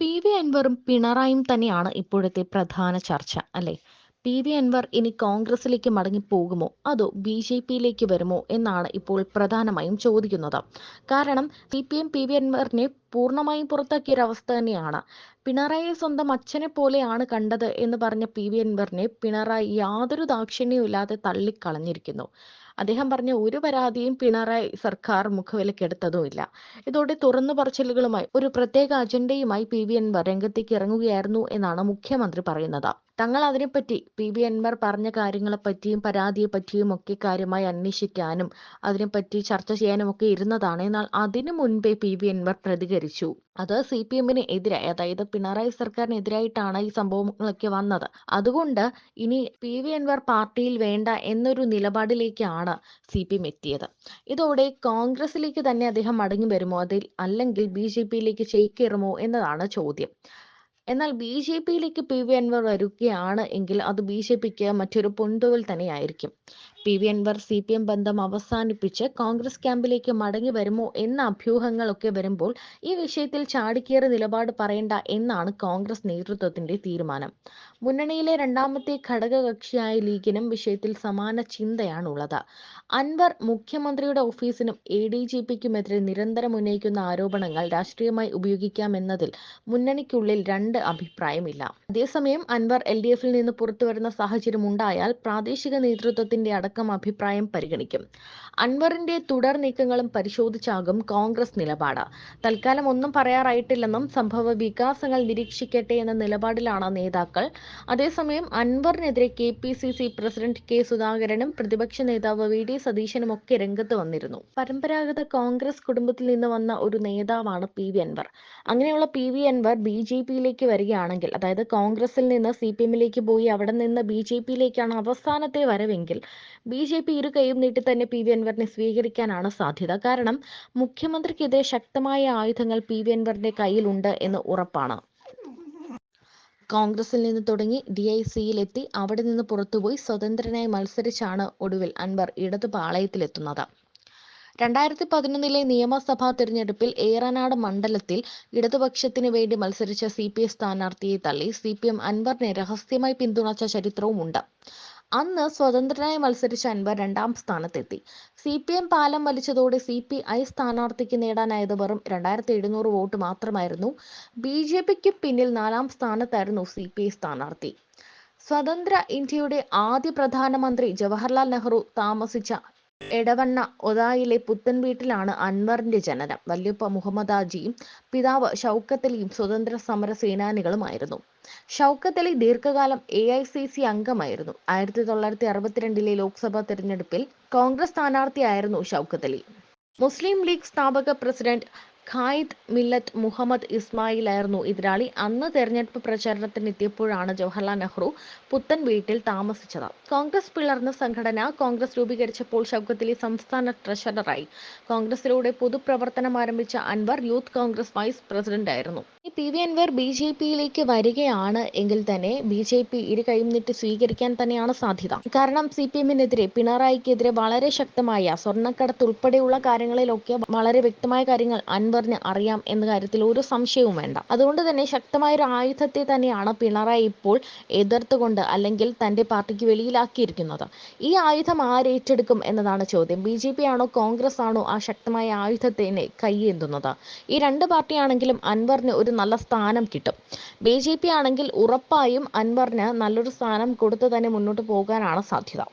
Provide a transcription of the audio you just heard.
P V അൻവറും പിണറായും തന്നെയാണ് ഇപ്പോഴത്തെ പ്രധാന ചർച്ച അല്ലെ? പി വി അൻവർ ഇനി കോൺഗ്രസിലേക്ക് മടങ്ങിപ്പോകുമോ അതോ ബി ജെ പിയിലേക്ക് വരുമോ? എന്നാണ് ഇപ്പോൾ പ്രധാനമായും ചോദിക്കുന്നത്. കാരണം C P M P V അൻവറിനെ പൂർണമായും പുറത്താക്കിയ അവസ്ഥ തന്നെയാണ്. പിണറായിയെ സ്വന്തം അച്ഛനെ പോലെയാണ് കണ്ടത് എന്ന് പറഞ്ഞ പി വി അൻവറിനെ പിണറായി യാതൊരു ദാക്ഷിണ്യവും ഇല്ലാതെ തള്ളിക്കളഞ്ഞിരിക്കുന്നു. അദ്ദേഹം പറഞ്ഞ ഒരു പരാതിയും പിണറായി സർക്കാർ മുഖവിലക്കെടുത്തതുമില്ല ഇതോടെ തുറന്നു പറച്ചിലുകളുമായി ഒരു പ്രത്യേക അജണ്ടയുമായി പി വി അൻവർ രംഗത്തേക്ക് ഇറങ്ങുകയായിരുന്നു എന്നാണ് മുഖ്യമന്ത്രി പറയുന്നത്. തങ്ങൾ അതിനെപ്പറ്റി പി വി അൻവർ പറഞ്ഞ കാര്യങ്ങളെപ്പറ്റിയും പരാതിയെപ്പറ്റിയും ഒക്കെ കാര്യമായി അന്വേഷിക്കാനും അതിനെപ്പറ്റി ചർച്ച ചെയ്യാനും ഒക്കെ ഇരുന്നതാണ്. എന്നാൽ അതിനു മുൻപേ പി വി അൻവർ പ്രതികരിച്ചു. അത് സി പി എമ്മിന് എതിരായി അതായത് പിണറായി സർക്കാരിനെതിരായിട്ടാണ് ഈ സംഭവങ്ങളൊക്കെ വന്നത്. അതുകൊണ്ട് ഇനി പി വി അൻവർ പാർട്ടിയിൽ വേണ്ട എന്നൊരു നിലപാടിലേക്കാണ് സി പി എം എത്തിയത്. ഇതോടെ കോൺഗ്രസിലേക്ക് തന്നെ അദ്ദേഹം മടങ്ങി വരുമോ? അതിൽ അല്ലെങ്കിൽ ബി ജെ പിയിലേക്ക് ചേക്കേറുമോ എന്നതാണ് ചോദ്യം. എന്നാൽ ബി ജെ പിയിലേക്ക് പി വി അൻവർ വരികയാണ് എങ്കിൽ അത് ബി ജെ പിക്ക് മറ്റൊരു പൊന്തുകൾ തന്നെയായിരിക്കും. P V Anvar C P M ബന്ധം അവസാനിപ്പിച്ച് കോൺഗ്രസ് ക്യാമ്പിലേക്ക് മടങ്ങി വരുമോ എന്ന അഭ്യൂഹങ്ങളൊക്കെ വരുമ്പോൾ ഈ വിഷയത്തിൽ ചാടിക്കേറി നിലപാട് പറയേണ്ട എന്നാണ് കോൺഗ്രസ് നേതൃത്വത്തിന്റെ തീരുമാനം. മുന്നണിയിലെ രണ്ടാമത്തെ ഘടകകക്ഷിയായ ലീഗിനും വിഷയത്തിൽ സമാന ചിന്തയാണുള്ളത്. അൻവർ മുഖ്യമന്ത്രിയുടെ ഓഫീസിനും എ ഡി ജി പിക്കുമെതിരെ നിരന്തരം ഉന്നയിക്കുന്ന ആരോപണങ്ങൾ രാഷ്ട്രീയമായി ഉപയോഗിക്കാമെന്നതിൽ മുന്നണിക്കുള്ളിൽ രണ്ട് അഭിപ്രായമില്ല. അതേസമയം അൻവർ എൽ ഡി എഫിൽ നിന്ന് പുറത്തുവരുന്ന സാഹചര്യം ഉണ്ടായാൽ പ്രാദേശിക നേതൃത്വത്തിന്റെ അടക്കം അഭിപ്രായം പരിഗണിക്കും. അൻവറിന്റെ തുടർ നീക്കങ്ങളും പരിശോധിച്ചാകും കോൺഗ്രസ് നിലപാട്. തൽക്കാലം ഒന്നും പറയാറായിട്ടില്ലെന്നും സംഭവ വികാസങ്ങൾ നിരീക്ഷിക്കട്ടെ എന്ന നിലപാടിലാണ് നേതാക്കൾ. അതേസമയം അൻവറിനെതിരെ K P C C president K സുധാകരനും പ്രതിപക്ഷ നേതാവ് വി ഡി സതീശനും ഒക്കെ രംഗത്ത് വന്നിരുന്നു. പരമ്പരാഗത കോൺഗ്രസ് കുടുംബത്തിൽ നിന്ന് വന്ന ഒരു നേതാവാണ് പി വി അൻവർ. അങ്ങനെയുള്ള P V Anvar B J പിയിലേക്ക് വരികയാണെങ്കിൽ അതായത് കോൺഗ്രസിൽ നിന്ന് സി പി എമ്മിലേക്ക് പോയി അവിടെ നിന്ന് ബി ജെ പിയിലേക്കാണ് അവസാനത്തെ വരവെങ്കിൽ ബി ജെ പി ഇരു കൈയും നീട്ടി തന്നെ പി വി അൻവറിനെ സ്വീകരിക്കാനാണ് സാധ്യത. കാരണം മുഖ്യമന്ത്രിക്കെതിരെ ശക്തമായ ആയുധങ്ങൾ പി വി അൻവറിന്റെ കയ്യിലുണ്ട് എന്ന് ഉറപ്പാണ്. കോൺഗ്രസിൽ നിന്ന് തുടങ്ങി ഡി ഐ സിയിലെത്തി. അവിടെ നിന്ന് പുറത്തുപോയി സ്വതന്ത്രനായി മത്സരിച്ചാണ് ഒടുവിൽ അൻവർ ഇടതു പാളയത്തിലെത്തുന്നത്. രണ്ടായിരത്തി പതിനൊന്നിലെ നിയമസഭാ തിരഞ്ഞെടുപ്പിൽ ഏറനാട് മണ്ഡലത്തിൽ ഇടതുപക്ഷത്തിന് വേണ്ടി മത്സരിച്ച സി പി ഐ സ്ഥാനാർത്ഥിയെ തള്ളി. സി പി എം അൻവറിനെ രഹസ്യമായി പിന്തുണച്ച ചരിത്രവുമുണ്ട്. അന്ന് സ്വതന്ത്രനായി മത്സരിച്ച അൻവർ രണ്ടാം സ്ഥാനത്തെത്തി. സി പി എം പാലം വലിച്ചതോടെ സി പി ഐ സ്ഥാനാർത്ഥിക്ക് നേടാനായത് വെറും രണ്ടായിരത്തി എഴുന്നൂറ് വോട്ട് മാത്രമായിരുന്നു. ബി ജെ പിക്ക് പിന്നിൽ നാലാം സ്ഥാനത്തായിരുന്നു സി പി ഐ സ്ഥാനാർത്ഥി. സ്വതന്ത്ര ഇന്ത്യയുടെ ആദ്യ പ്രധാനമന്ത്രി ജവഹർലാൽ നെഹ്റു താമസിച്ച എടവണ്ണ ഒതായിലെ പുത്തൻ വീട്ടിലാണ് അൻവറിന്റെ ജനനം. വല്യപ്പ മുഹമ്മദ് ആജിയും പിതാവ് ഷൗക്കത്തലിയും സ്വതന്ത്ര സമര സേനാനികളുമായിരുന്നു. ഷൗക്കത്തലി ദീർഘകാലം എ ഐ സി സി അംഗമായിരുന്നു. ആയിരത്തി തൊള്ളായിരത്തി അറുപത്തിരണ്ടിലെ ലോക്സഭാ തെരഞ്ഞെടുപ്പിൽ കോൺഗ്രസ് സ്ഥാനാർത്ഥിയായിരുന്നു ഷൗക്കത്തലി. മുസ്ലിം ലീഗ് സ്ഥാപക പ്രസിഡന്റ് ഖായിദ് മില്ലത്ത് മുഹമ്മദ് ഇസ്മായിൽ ആയിരുന്നു എതിരാളി. അന്ന് തെരഞ്ഞെടുപ്പ് പ്രചാരണത്തിന് എത്തിയപ്പോഴാണ് ജവഹർലാൽ നെഹ്റു പുത്തൻ വീട്ടിൽ താമസിച്ചത്. കോൺഗ്രസ് പിളർന്ന സംഘടന കോൺഗ്രസ് രൂപീകരിച്ചപ്പോൾ ഷൗക്കത്തലി സംസ്ഥാന ട്രഷററായി. കോൺഗ്രസിലൂടെ പൊതുപ്രവർത്തനം ആരംഭിച്ച Anvar youth Congress vice president ആയിരുന്നു ഈ P V Anvar B J പിയിലേക്ക് വരികയാണ് എങ്കിൽ തന്നെ ബി ജെ പി ഇരു കൈയും നീട്ടി സ്വീകരിക്കാൻ തന്നെയാണ് സാധ്യത. കാരണം സി പി എമ്മിനെതിരെ പിണറായിക്കെതിരെ വളരെ ശക്തമായ സ്വർണക്കടത്ത് ഉൾപ്പെടെയുള്ള കാര്യങ്ങളിലൊക്കെ വളരെ വ്യക്തമായ കാര്യങ്ങൾ അൻവറിന് അറിയാം എന്ന കാര്യത്തിൽ ഒരു സംശയവും വേണ്ട. അതുകൊണ്ട് തന്നെ ശക്തമായ ഒരു ആയുധത്തെ തന്നെയാണ് പിണറായി ഇപ്പോൾ എതിർത്തുകൊണ്ട് അല്ലെങ്കിൽ തന്റെ പാർട്ടിക്ക് വെളിയിലാക്കിയിരിക്കുന്നത്. ഈ ആയുധം ആരേറ്റെടുക്കും എന്നതാണ് ചോദ്യം. ബി ജെ പി ആണോ കോൺഗ്രസ് ആണോ ആ ശക്തമായ ആയുധത്തിനെ കൈയേന്തുന്നത് ഈ രണ്ട് പാർട്ടിയാണെങ്കിലും അൻവറിന് ഒരു നല്ല സ്ഥാനം കിട്ടും. ബി ജെ പി ആണെങ്കിൽ ഉറപ്പായും അൻവറിന് നല്ലൊരു സ്ഥാനം കൊടുത്തു തന്നെ മുന്നോട്ട് പോകാനാണ് സാധ്യത.